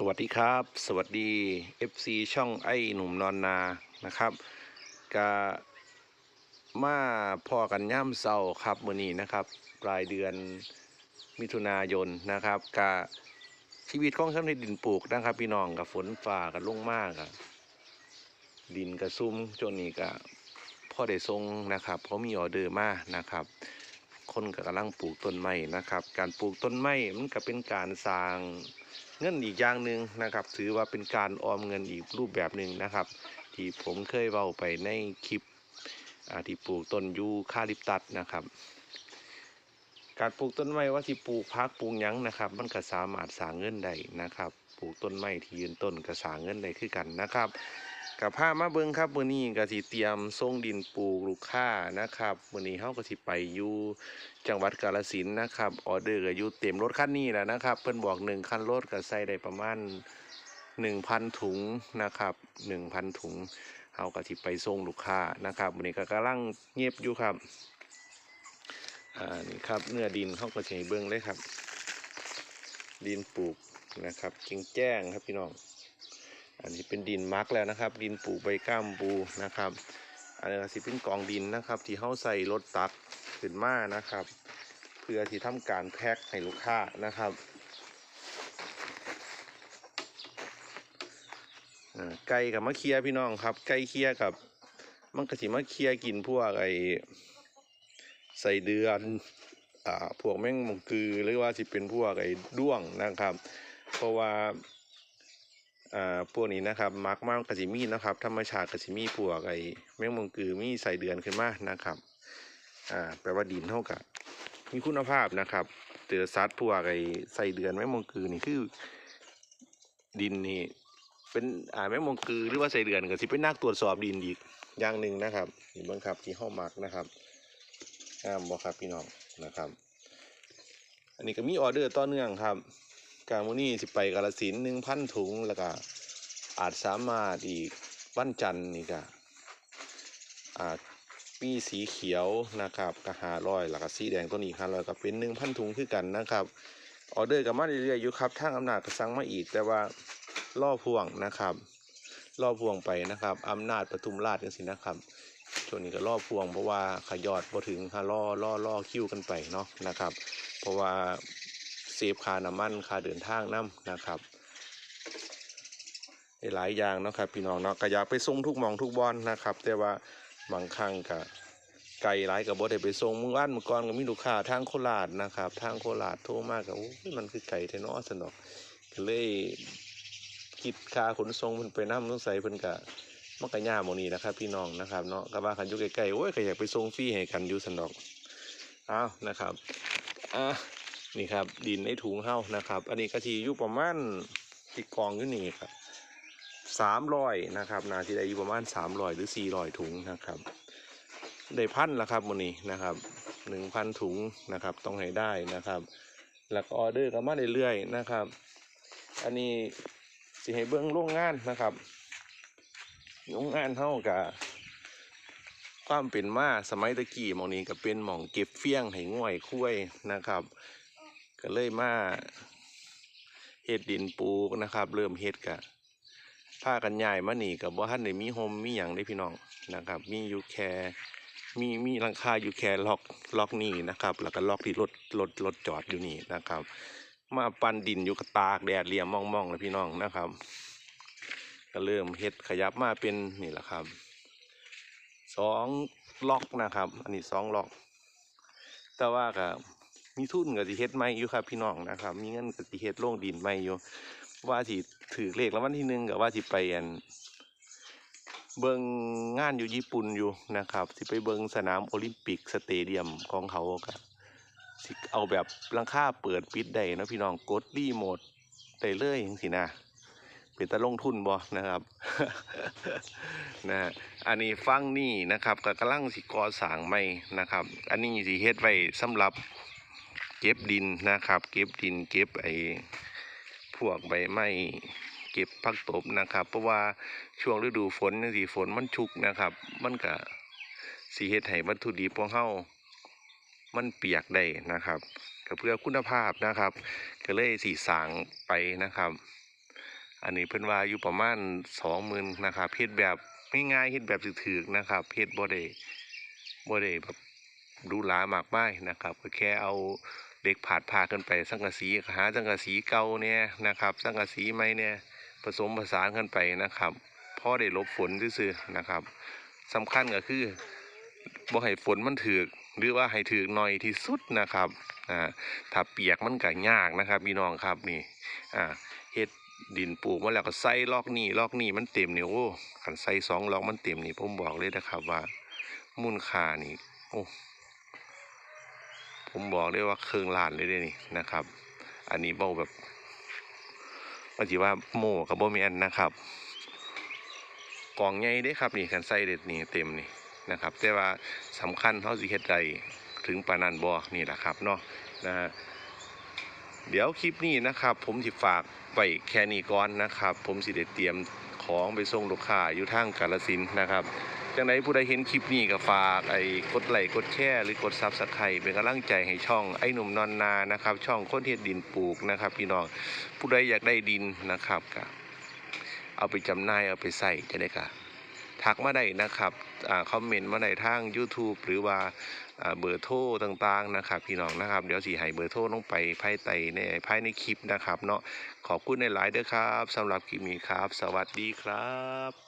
สวัสดีครับ สวัสดี FC ช่องไอ้หนุ่มนอนนานะครับกามาพอกันย่ำเศร้าครับมือนี้นะครับปลายเดือนมิถุนายนนะครับกาชีวิตของชาวในดินปลูกนะครับ พี่น้องกับฝนฝ่ากับลงมากกับดินกระซุ่มจนนี้ก็พ่อได้ทรงนะครับเพราะมีออเดอร์มานะครับ คนก็กำลังปลูกต้นไม้นะครับ การปลูกต้นไม้มันก็เป็นการสร้างเงินอีกอย่างหนึ่งนะครับ ถือว่าเป็นการออมเงินอีกรูปแบบหนึ่งนะครับ ที่ผมเคยเว้าไปในคลิปที่ปลูกต้นยูคาลิปตัสนะครับ การปลูกต้นไม้ว่าที่ปลูกพักปลูกยังนะครับ มันก็สามารถสร้างเงินได้นะครับ ปลูกต้นไม้ที่ยืนต้นก็สร้างเงินได้คือกันนะครับ กับผ้ามาเบิ้งครับมื้อนี้ก็สิเตรียมส่งดินปลูกลูกค้านะครับมื้อนี้เฮาก็สิไปอยู่จังหวัดกาฬสินธุ์นะครับออเดอร์ก็อยู่เต็มรถคันนี้แหละนะครับ เพิ่นบอกหนึ่งคันรถก็ใส่ได้ประมาณหนึ่งพันถุงนะครับหนึ่งพันถุงเฮาก็สิไปส่งลูกค้านะครับวันนี้ก็กำลังเงียบอยู่ครับอ่านี่ครับเนื้อดินเขาก็จะให้เบิ่งเลยครับ ดินปลูกนะครับจริงแจ้งครับพี่น้อง อันนี้เป็นดินมักแล้วนะครับ ดินปลูกใบก้ามปูนะครับ อันนี้ก็สิเป็นกองดินนะครับ ที่เข้าใส่รถตักขึ้นมานะครับ เพื่อที่ทำการแพ็คให้ลูกค้านะครับไก่กับมะเคียพี่น้องครับ ไก่เคียกับมันก็สิมาเคียกินพวกไอใส่เดือนอ่าพวกแมงมงกือหรือว่าสิเป็นพวกไอ้ด้วงนะครับ เพราะว่า อ่าพวกนี้นะครับมักมากกสิมีนะครับธรรมชาติกสิมีพวกไอ้แมงมุมกือมีใส่เดือนขึ้นมานะครับอ่าแปลว่าดินเท่ากับมีคุณภาพนะครับเจอสัตว์พวกไอ้ใส่เดือนแมงมุมกือนี่คือ ดินนี่เป็นอ่าแมงมุมกือหรือว่าใส่เดือนก็สิเป็นนักตรวจสอบดินอีกอย่างหนึ่งนะครับนี่บิ่งครับที่ห้องมักนะครับงามบ่ครับพี่น้องนะครับ อันนี้ก็มีออเดอร์ต่อเนื่องครับ การมื้อนี้สิไปกาลสินหนึ่งพันถุงแล้วก็อาจสามารถอีกวันจันทร์นี่ก็อาจมีสีเขียวนะครับก็หาร้อยแล้วก็สีแดงตัวนี้ห้าร้อยก็เป็นหนึ่งพันถุงคือกันนะครับออเดอร์กับมาเรื่อยๆอยู่ครับทางอำนาจก็สั่งมาอีก แต่ว่าล่อพวงนะครับล่อพวงไปนะครับอำนาจปทุมราชจังสินะครับช่วงนี้ก็ล่อพวงเพราะว่าขยอดพอถึงค่ะล่อล่อล่อคิวกันไปเนาะนะครับ เพราะว่า เซฟค่าน้ำมันค่าเดินทางน้ำนะครับได้หลายอย่างเนาะครับพี่น้องเนาะก็อยากไปส่งทุกมองทุกบอนนะครับ แต่ว่าบางครั้งก็ไกลหลายกับบ่ได้ไปส่งมื้อวานมือก่อนก็มีลูกค้าทางโคราชนะครับ ทางโคราชโทรมาก็โอ้มันคือไก่แท้เนาะสนอกก็เลยคิดค่าขนส่งเพิ่นไปนำสงใสัยเพิ่นก็มันก็ยากหม่องนี้นะครับ พี่น้องนะครับเนาะก็ว่าคันอยู่ใกล้ๆโอ้ยก็อยากไปส่งฟรีให้กันอยู่สนอกอ้าวนะครับอะ นี่ครับ ดินในถุงเฮ้านะครับ อันนี้กะทิอยู่ประมาณที่กองอยู่นี่ครับสามร้อยนะครับ นาที่ได้อยู่ประมาณสามร้อยหรือสี่ร้อยถุงนะครับได้พันล้วครับวันนี้นะครับหนึ่งพันถุงนะครับ ต้องให้ได้นะครับ แล้วก็ออเดอร์ก็มาเรื่อยๆนะครับ อันนี้สิให้เบิ้งโรงงานนะครับโรงงานเท่ากับความเป็นมาสมัยตะกี้มองนี้ก็เป็นหม่องเก็บเฟี้ยงให้ง่วยคุ้ยนะครับ ก็เลยมาเฮ็ดดินปูนะครับ เริ่มเฮ็ดกะผ้ากันใหญ่มาหนีกับว่าท่านได้มีโฮมมีอย่างได้พี่น้องนะครับ มีอยู่แค่มีมีหลังคาอยู่แค่ล็อกล็อกนี่นะครับ แล้วก็ล็อกที่รถรถรถจอดอยู่นี่นะครับ มาปั่นดินอยู่กับตากแดดเรียมมองๆเลยพี่น้องนะครับ ก็เริ่มเฮ็ดขยับมาเป็นนี่แหละครับสองล็อกนะครับ อันนี้สองล็อก แต่ว่าก็ มีทุนกับสิเฮ็ดใหม่อยู่ครับพี่น้องนะครับ มีเงินกับสิเฮ็ดโรงดินใหม่อยู่ ว่าสิถือเลขแล้ววันที่หนึ่งกับว่าสิไปอันเบิงงานอยู่ญี่ปุ่นอยู่นะครับสิไปเบิงสนามโอลิมปิกสเตเดียมของเขาก็สิเอาแบบหลังคาเปิดปิดได้นะพี่น้องกดรีโมทได้เลยจังสินะเป็นตะลงทุนบ่นะครับนะอันนี้ฟังนี่นะครับก็กำลังสิก่อสร้างใหม่นะครับ อันนี้สิเฮ็ดไว้สำหรับ เก็บดินนะครับ เก็บดินเก็บไอ้พวกใบไม้เก็บผักตบนะครับ เพราะว่าช่วงฤดูฝนจังซี่ฝนมันชุกนะครับ มันก็สิเฮ็ดให้วัตถุดิบของเฮามันเปียกได้นะครับก็เพื่อคุณภาพนะครับ ก็เลยสีสางไปนะครับ อันนี้เพิ่นว่าอยู่ประมาณสองหมื่นนะครับเฮ็ดแบบง่ายๆเฮ็ดแบบถือๆนะครับเฮ็ดบ่ได้บ่ได้แบบ รูหรามากมายนะครับก็แค่เอาเหล็กผาดผ่าขึ้นไปสังกะสีหาสังกะสีเก่าเนี่ยนะครับ สังกะสีใหม่เนี่ยผสมผสานกันไปนะครับพอได้ลบฝนซื่อๆนะครับสำคัญก็คือบ่ให้ฝนมันถึกหรือว่าให้ถึกหน่อยที่สุดนะครับอ่าถ้าเปียกมันก็ยากนะครับพี่น้องครับนี่อ่าเฮ็ดดินปลูกมาแล้วก็ใส่ลอกนี่ลอกนี่มันเต็มเนี่ยโอ้ขันใส่สองลอกมันเต็มนี่ผมบอกเลยนะครับว่ามูลค่านี่โอ้ ผมบอกเลยว่าเครื่องล้านเลยด้นี่นะครับ อันนี้เบาแบบว่าจีว่าโม่กับโบมีอันนะครับกล่องใหญ่เด้ครับนี่ขันใส่เด็ดนี่เต็มนี่นะครับ แต่ว่าสำคัญเขาสิเฮ็ดใดถึงปานันบอนี่แหละครับเนาะนะฮะเดี๋ยวคลิปนี้นะครับ ผมสิฝากไว้แค่นี้ก่อนนะครับ ผมสิได้เตรียมของไปส่งลูกค้าอยู่ทางกาลสินนะครับ จังไดผู้ใดเห็นคลิปนี้ก็ฝากไอ้กดไลค์กดแชร์หรือกดซับสไครต์เป็นกำลังใจให้ช่องไอ้หนุ่มนอนนานะครับ ช่องคนเฮ็ดดินปลูกนะครับ พี่น้องผู้ใดอยากได้ดินนะครับก็เอาไปจำหน่ายเอาไปใส่จะได้กะทักมาได้นะครับอ่าคอมเมนต์มาได้ทาง YouTube หรือว่าเบอร์โทรต่างๆนะครับ พี่น้องนะครับ เดี๋ยวสีให้เบอร์โทรลงไปภายใต้ในภายในคลิปนะครับ เนาะขอบคุณในหลายเด้อครับสำหรับคลิปนี้ครับ สวัสดีครับ